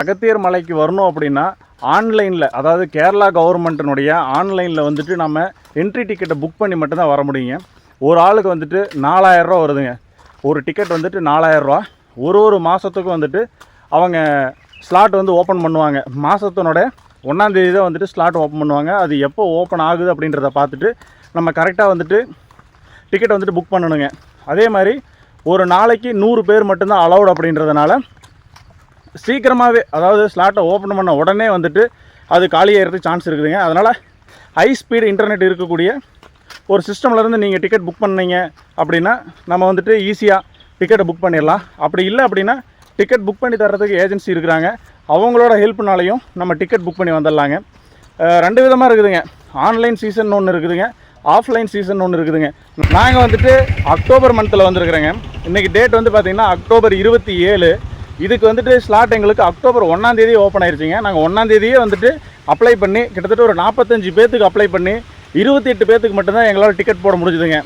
அகத்தியர் மலைக்கு வரணும் அப்படின்னா ஆன்லைனில் அதாவது கேரளா கவர்மெண்ட்டினுடைய ஆன்லைனில் வந்துட்டு நம்ம என்ட்ரி டிக்கெட்டை புக் பண்ணி மட்டும்தான் வர முடியுங்க. ஒரு ஆளுக்கு வந்துட்டு நாலாயிரரூவா வருதுங்க. ஒரு டிக்கெட் வந்துட்டு நாலாயிரரூவா ஒரு ஒரு மாதத்துக்கும் வந்துட்டு அவங்க ஸ்லாட் வந்து ஓப்பன் பண்ணுவாங்க. மாதத்தினோட ஒன்றாந்தேதி தான் வந்துட்டு ஸ்லாட் ஓப்பன் பண்ணுவாங்க. அது எப்போ ஓப்பன் ஆகுது அப்படின்றத பார்த்துட்டு நம்ம கரெக்டாக வந்துட்டு டிக்கெட் வந்துட்டு புக் பண்ணணுங்க. அதே மாதிரி ஒரு நாளைக்கு நூறு பேர் மட்டும்தான் அலௌட் அப்படின்றதுனால சீக்கிரமாகவே அதாவது ஸ்லாட்டை ஓப்பன் பண்ண உடனே வந்துட்டு அது காலியாகிறதுக்கு சான்ஸ் இருக்குதுங்க. அதனால் ஹை ஸ்பீடு இன்டர்நெட் இருக்கக்கூடிய ஒரு சிஸ்டம்லேருந்து நீங்கள் டிக்கெட் புக் பண்ணீங்க அப்படின்னா நம்ம வந்துட்டு ஈஸியாக டிக்கெட்டை புக் பண்ணிடலாம். அப்படி இல்லை அப்படின்னா டிக்கெட் புக் பண்ணி தர்றதுக்கு ஏஜென்சி இருக்கிறாங்க. அவங்களோட ஹெல்ப்னாலையும் நம்ம டிக்கெட் புக் பண்ணி வந்துடலாங்க. ரெண்டு விதமாக இருக்குதுங்க. ஆன்லைன் சீசன் ஒன்று இருக்குதுங்க. ஆஃப்லைன் சீசன் ஒன்று இருக்குதுங்க. நாங்கள் வந்துட்டு அக்டோபர் மந்தில் வந்துருக்குறேங்க. இன்றைக்கி டேட் வந்து பார்த்திங்கன்னா அக்டோபர் இருபத்தி ஏழு. இதுக்கு வந்துட்டு ஸ்லாட் எங்களுக்கு அக்டோபர் ஒன்றாந்தேதி ஓப்பன் ஆயிருச்சுங்க. நாங்கள் ஒன்றாந்தேதியே வந்துட்டு அப்ளை பண்ணி கிட்டத்தட்ட ஒரு நாற்பத்தஞ்சு பேர்த்துக்கு அப்ளை பண்ணி இருபத்தி எட்டு பேர்த்துக்கு மட்டும்தான் எங்களால் டிக்கெட் போட முடிஞ்சுதுங்க.